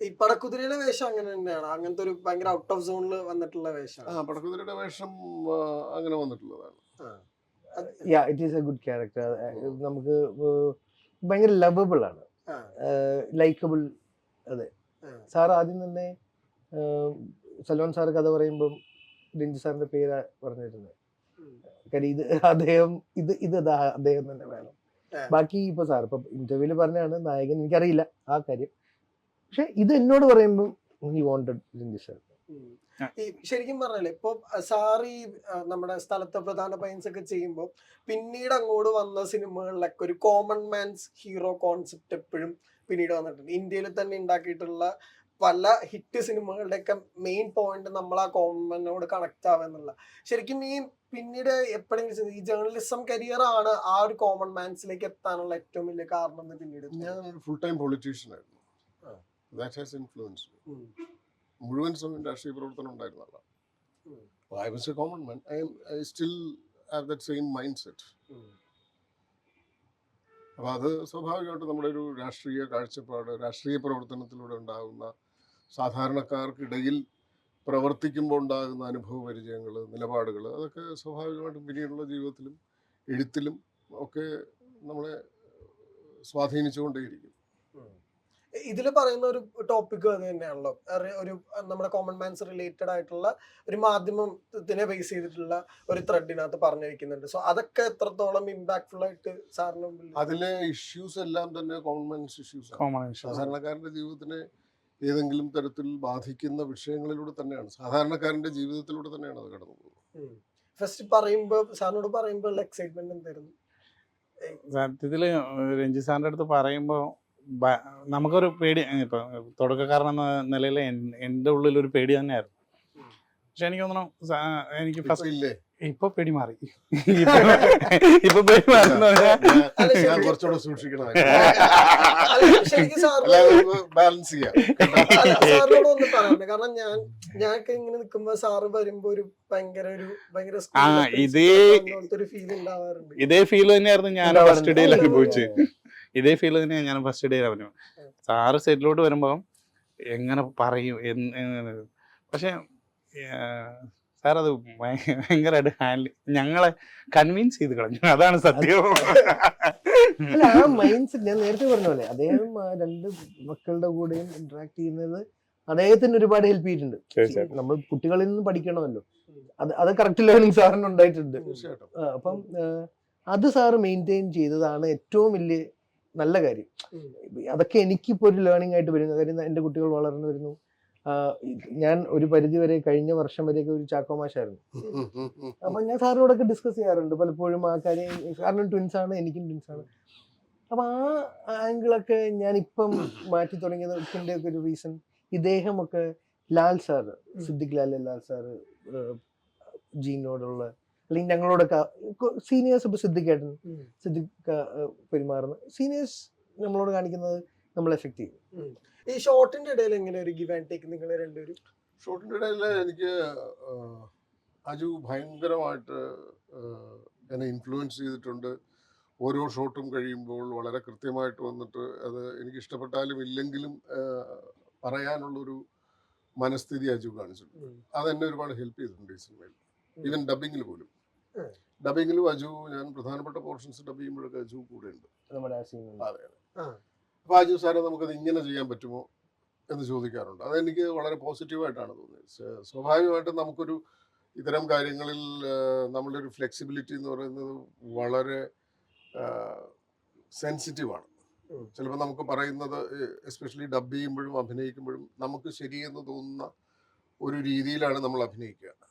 ഈ പടക്കുതിരയുടെ വേഷം അങ്ങനെ തന്നെയാണ്? അങ്ങനത്തെ ഒരു ഭയങ്കര ഔട്ട് ഓഫ് സോണിൽ വന്നിട്ടുള്ള ആ വേഷമാണ് പടക്കുതിരയുടെ വേഷം അങ്ങനെ വന്നിട്ടുള്ളതാണ്. Yeah it is a good character നമുക്ക് ഭയങ്കര ലവബിൾ ആണ്. ലൈക്കബിൾ അതെ. സാർ ആദ്യം തന്നെ സലോൺ സാർ കഥ പറയുമ്പം രഞ്ജു സാറിന്റെ പേര് പറഞ്ഞിരുന്നത്. കാര്യം ഇത് അദ്ദേഹം ഇത് ഇത് അദ്ദേഹം തന്നെ വേണം. ബാക്കി ഇപ്പൊ സാർ ഇപ്പൊ ഇന്റർവ്യൂൽ പറഞ്ഞാണ് നായകൻ. എനിക്കറിയില്ല ആ കാര്യം. പക്ഷെ ഇത് എന്നോട് പറയുമ്പോൾ ഹി വോണ്ടഡ് ഇൻ സാർ ഉം. ഈ ശരിക്കും പറഞ്ഞാലേ ഇപ്പൊ സാറി ഈ നമ്മുടെ സ്ഥലത്തെ പ്രധാന പയൻസ് ഒക്കെ ചെയ്യുമ്പോൾ പിന്നീട് അങ്ങോട്ട് വന്ന സിനിമകളിലൊക്കെ ഒരു കോമൺ മാൻസ് ഹീറോ കോൺസെപ്റ്റ് എപ്പോഴും പിന്നീട് വന്നിട്ടുണ്ട് ഇന്ത്യയിൽ തന്നെ ഉണ്ടാക്കിയിട്ടുള്ള പല ഹിറ്റ് സിനിമകളുടെയൊക്കെ മെയിൻ പോയിന്റ് നമ്മൾ ആ കോമനോട് കണക്ട് ആവുക ശരിക്കും ഈ പിന്നീട് എപ്പോഴെങ്കിലും ഈ ജേർണലിസം കരിയർ ആണ് ആ ഒരു കോമൺ മാൻസിലേക്ക് എത്താനുള്ള ഏറ്റവും വലിയ കാരണം എന്ന് പിന്നീട് ഞാൻ ഒരു ഫുൾ ടൈം പൊളിറ്റീഷ്യൻ ആയിരുന്നു. That has influence. മുഴുവൻ സമയം രാഷ്ട്രീയ പ്രവർത്തനം ഉണ്ടായിരുന്ന ആളാണ് ഉം. I was a common man I I still have that same mindset. അപ്പോൾ അത് സ്വാഭാവികമായിട്ട് നമ്മുടെ ഒരു രാഷ്ട്രീയ കാഴ്ചപ്പാട് രാഷ്ട്രീയ പ്രവർത്തനത്തിലൂടെ ഉണ്ടാകുന്ന സാധാരണക്കാർക്കിടയിൽ പ്രവർത്തിക്കുമ്പോൾ ഉണ്ടാകുന്ന അനുഭവ പരിചയങ്ങൾ നിലപാടുകൾ അതൊക്കെ സ്വാഭാവികമായിട്ടും പിന്നീടുള്ള ജീവിതത്തിലും എഴുത്തിലും ഒക്കെ നമ്മളെ സ്വാധീനിച്ചുകൊണ്ടേയിരിക്കും ഇതിൽ പറയുന്ന ഒരു ടോപ്പിക് അത് തന്നെയാണല്ലോ. ഒരു- ഒരു നമ്മുടെ കോമൺ മാൻസ് റിലേറ്റഡ് ആയിട്ടുള്ള ഒരു മാധ്യമത്തിനെ ബേസ് ചെയ്തിട്ടുള്ള ഒരു ത്രെഡിനകത്ത് പറഞ്ഞിരിക്കുന്നുണ്ട്. സോ അതൊക്കെ എത്രത്തോളം ഇമ്പാക്ട്ഫുൾ ആയിട്ട് സാറിന് മുമ്പിൽ അതിലെ ഇഷ്യൂസ് എല്ലാം തന്നെ കോമൺമെൻസ് ഇഷ്യൂസ് ആണ്. സാധാരണക്കാരന്റെ ജീവിതത്തിനെ ഏതെങ്കിലും തരത്തിൽ ബാധിക്കുന്ന വിഷയങ്ങളിലൂടെ തന്നെയാണ്. സാധാരണക്കാരന്റെ ജീവിതത്തിലൂടെ തന്നെയാണ് അത് കടന്നു പോകുന്നത്. ഫസ്റ്റ് പറയുമ്പോൾ സാറിനോട് പറയുമ്പോൾ എക്സൈറ്റ്മെന്റ് എന്തായിരുന്നു? സത്യത്തിൽ രഞ്ജി സാറിന്റെ അടുത്ത് പറയുമ്പോ ബ- നമുക്കൊരു പേടി ഇപ്പൊ തുടക്കക്കാരൻ എന്ന നിലയിൽ എന്റെ ഉള്ളിൽ ഒരു പേടി തന്നെയായിരുന്നു. പക്ഷെ എനിക്ക് തോന്നണം എനിക്ക് ഇപ്പൊ ഫസ്റ്റ് ഇല്ലേ? ഇപ്പൊ പേടി മാറി. ഇപ്പൊ- പേടി മാറി കുറച്ചുകൂടെ സൂക്ഷിക്കണം ബാലൻസ് ചെയ്യാം സാറിനോട് ഒന്ന് പറയാനുണ്ട്. കാരണം ഞാൻ ഞാനൊക്കെ ഇങ്ങനെ നിൽക്കുമ്പോ സാറ് വരുമ്പോ ഒരു ഭയങ്കര ഒരു ഭയങ്കര ആ, ഇതേ- ഫീൽ ഉണ്ടാവാറുണ്ട്. ഇതേ ഫീൽ തന്നെയായിരുന്നു ഞാൻ ഫസ്റ്റ് ഡേയിൽ അനുഭവിച്ചത്. ഇതേ ഫീൽ തന്നെയാണ് ഞാൻ ഫസ്റ്റ് ഡേ പറഞ്ഞു സാറ് സെറ്റിലോട്ട് വരുമ്പോൾ എങ്ങനെ പറയും? എന്ന് പക്ഷേ സാർ അത് ഭയങ്കരമായിട്ട് ഹാൻഡിൽ ഞങ്ങളെ കൺവിൻസ് ചെയ്ത് കളഞ്ഞു. അതാണ് സത്യം. ആ മൈൻഡ് സെറ്റ് ഞാൻ നേരത്തെ പറഞ്ഞ പോലെ അദ്ദേഹം ആ രണ്ട് മക്കളുടെ കൂടെയും ഇന്ററാക്ട് ചെയ്യുന്നത് അദ്ദേഹത്തിന് ഒരുപാട് ഹെൽപ്പ് ചെയ്തിട്ടുണ്ട്. നമ്മൾ കുട്ടികളിൽ നിന്ന് പഠിക്കണമല്ലോ. അത് അത് കറക്റ്റ് ലേണിംഗ് സാറിന് ഉണ്ടായിട്ടുണ്ട് അപ്പം അത് സാറ് മെയിന്റെയിൻ ചെയ്തതാണ് ഏറ്റവും വലിയ നല്ല കാര്യം. അതൊക്കെ എനിക്കിപ്പോൾ ഒരു ലേണിംഗ് ആയിട്ട് വരുന്നു. കാര്യം എന്റെ കുട്ടികൾ വളർന്നു വരുന്നു. ഞാൻ ഒരു പരിധി വരെ കഴിഞ്ഞ വർഷം വരെയൊക്കെ ഒരു ചാക്കോമാശായിരുന്നു അപ്പൊ ഞാൻ സാറിനോടൊക്കെ ഡിസ്കസ് ചെയ്യാറുണ്ട്. പലപ്പോഴും ആ കാര്യം കാരണം ട്വിൻസ് ആണ് എനിക്കും ട്വിൻസ് ആണ്. അപ്പൊ ആ ആംഗിളൊക്കെ ഞാൻ ഇപ്പം മാറ്റി തുടങ്ങിയതിന്റെ ഒക്കെ ഒരു റീസൺ ഇദ്ദേഹമൊക്കെ ലാൽ സാറ് സിദ്ദിഖ് ലാൽ ലാൽ സാറ് ജീനോടുള്ള അല്ലെങ്കിൽ ഞങ്ങളോടൊക്കെ സീനിയേഴ്സ് ഇപ്പൊ സിദ്ധിക്കേട്ടൻ സിദ്ധിക്ക പെരുമാറുന്നു. സീനിയേഴ്സ് നമ്മളോട് കാണിക്കുന്നത് നമ്മൾ എഫക്ട് ചെയ്യും. ഈ ഷോർട്ടിന്റെ ഇടയിൽ എങ്ങനെ ഒരു ഗിവ് ആൻഡ് ടേക്ക് നിങ്ങൾ രണ്ടുപേരും? ഷോർട്ടിന്റെ ഇടയിൽ എനിക്ക് അജു ഭയങ്കരമായിട്ട് എന്നെ ഇൻഫ്ലുവൻസ് ചെയ്തിട്ടുണ്ട്. ഓരോ ഷോട്ടും കഴിയുമ്പോൾ വളരെ കൃത്യമായിട്ട് വന്നിട്ട് അത് എനിക്ക് ഇഷ്ടപ്പെട്ടാലും ഇല്ലെങ്കിലും പറയാനുള്ളൊരു മനസ്ഥിതി അജു കാണിച്ചിട്ടുണ്ട്. അതെന്നെ ഒരുപാട് ഹെൽപ്പ് ചെയ്തിട്ടുണ്ട് ഈ സിനിമയിൽ. ഈവൻ ഡബിങ്ങിൽ പോലും. ഉം. ഡബിങ്ങിലും അജു ഞാൻ പ്രധാനപ്പെട്ട പോർഷൻസ് ഡബ് ചെയ്യുമ്പോഴൊക്കെ അജു കൂടെ ഉണ്ട് അതെ. അപ്പൊ അജു സാറെ നമുക്കത് ഇങ്ങനെ ചെയ്യാൻ പറ്റുമോ എന്ന് ചോദിക്കാറുണ്ട്. അതെനിക്ക് വളരെ പോസിറ്റീവായിട്ടാണ് തോന്നിയത്. സ്വ- സ്വാഭാവികമായിട്ടും നമുക്കൊരു ഇത്തരം കാര്യങ്ങളിൽ നമ്മളുടെ ഒരു ഫ്ലെക്സിബിലിറ്റി എന്ന് പറയുന്നത് വളരെ സെൻസിറ്റീവാണ്. ചിലപ്പോൾ നമുക്ക് പറയുന്നത് എസ്പെഷ്യലി ഡബ് ചെയ്യുമ്പോഴും അഭിനയിക്കുമ്പോഴും നമുക്ക് ശരിയെന്ന് തോന്നുന്ന ഒരു രീതിയിലാണ് നമ്മൾ അഭിനയിക്കുക.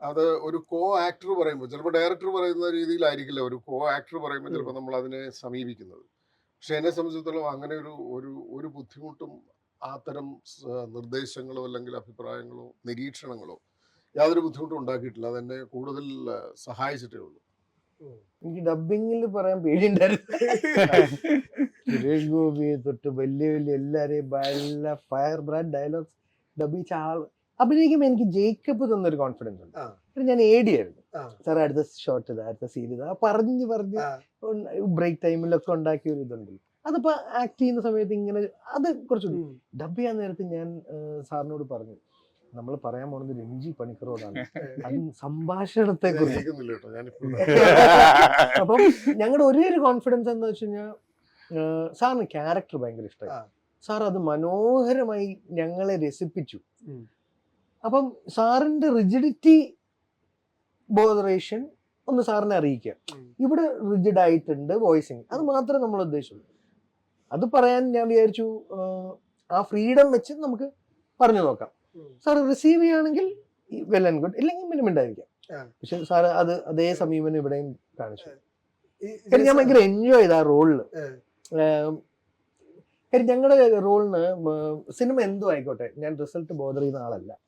അത് ഒരു കോ ആക്ടർ പറയുമ്പോൾ ചിലപ്പോൾ ഡയറക്ടർ പറയുന്ന രീതിയിലായിരിക്കില്ല. ഒരു കോ ആക്ടർ പറയുമ്പോൾ. ചിലപ്പോൾ നമ്മൾ അതിനെ സമീപിക്കുന്നത്. പക്ഷെ എന്നെ സംബന്ധിച്ചിടത്തോളം അങ്ങനെ ഒരു ഒരു ഒരു ബുദ്ധിമുട്ടും അത്തരം നിർദ്ദേശങ്ങളോ അല്ലെങ്കിൽ അഭിപ്രായങ്ങളോ നിരീക്ഷണങ്ങളോ യാതൊരു ബുദ്ധിമുട്ടും ഉണ്ടാക്കിയിട്ടില്ല. അതെന്നെ കൂടുതൽ സഹായിച്ചിട്ടേ ഉള്ളൂ. എനിക്ക് ഡബിങ്ങിൽ പറയാൻ പേടിയുണ്ടായിരുന്നു. സുരേഷ് ഗോപിയെ തൊട്ട് വലിയ വലിയ എല്ലാരെയും നല്ല ഫയർ ബ്രാൻഡ് ഡയലോഗ്സ് ഡബിച്ച ആൾ അഭിനയിക്കുമ്പോൾ എനിക്ക് ജേക്കബ് തന്നൊരു കോൺഫിഡൻസ് ഉണ്ട്. പിന്നെ ഞാൻ ഏടിയായിരുന്നു ആയിരുന്നു. സാർ അടുത്ത ഷോർട്ട് ഇതാ അടുത്ത സീൻ ഇതാ. പറഞ്ഞ് പറഞ്ഞ്. ബ്രേക്ക് ടൈമിലൊക്കെ ഉണ്ടാക്കിയ ഒരു ഇതുണ്ട്. അതിപ്പോ ആക്ട് ചെയ്യുന്ന സമയത്ത് ഇങ്ങനെ അത് കുറച്ചുകൂടി. ഡബ് ചെയ്യാൻ നേരത്ത് ഞാൻ സാറിനോട് പറഞ്ഞു നമ്മൾ പറയാൻ പോണത് രഞ്ജി പണിക്കറോടാണ്. അത് സംഭാഷണത്തെ കുറിച്ച് അപ്പം ഞങ്ങളുടെ ഒരേ ഒരു കോൺഫിഡൻസ് എന്താ വെച്ച് കഴിഞ്ഞാൽ സാറിന് ക്യാരക്ടർ ഭയങ്കര. ഇഷ്ടമായി സാർ അത് മനോഹരമായി ഞങ്ങളെ രസിപ്പിച്ചു. അപ്പം സാറിന്റെ റിജിഡിറ്റി ബോധറേഷൻ ഒന്ന് സാറിനെ അറിയിക്കുക. ഇവിടെ റിജിഡ് ആയിട്ടുണ്ട് വോയിസിങ്. അത് മാത്രമേ നമ്മൾ ഉദ്ദേശിച്ചുള്ളൂ. അത് പറയാൻ ഞാൻ വിചാരിച്ചു ആ, ഫ്രീഡം വെച്ച് നമുക്ക് പറഞ്ഞു നോക്കാം. സാർ റിസീവ് ചെയ്യുകയാണെങ്കിൽ വെൽ ആൻഡ് ഗുഡ് ഇല്ലെങ്കിൽ മിനിമം ഉണ്ടായിരിക്കാം. പക്ഷെ സാർ അത് അതേ സമീപനം ഇവിടെയും കാണിച്ചു. കാര്യം ഞാൻ ഭയങ്കര എൻജോയ് ചെയ്ത ആ റോളിൽ. കാര്യം ഞങ്ങളുടെ റോളിന് സിനിമ എന്തോ ആയിക്കോട്ടെ ഞാൻ റിസൾട്ട് ബോധർ ചെയ്യുന്ന ആളല്ല.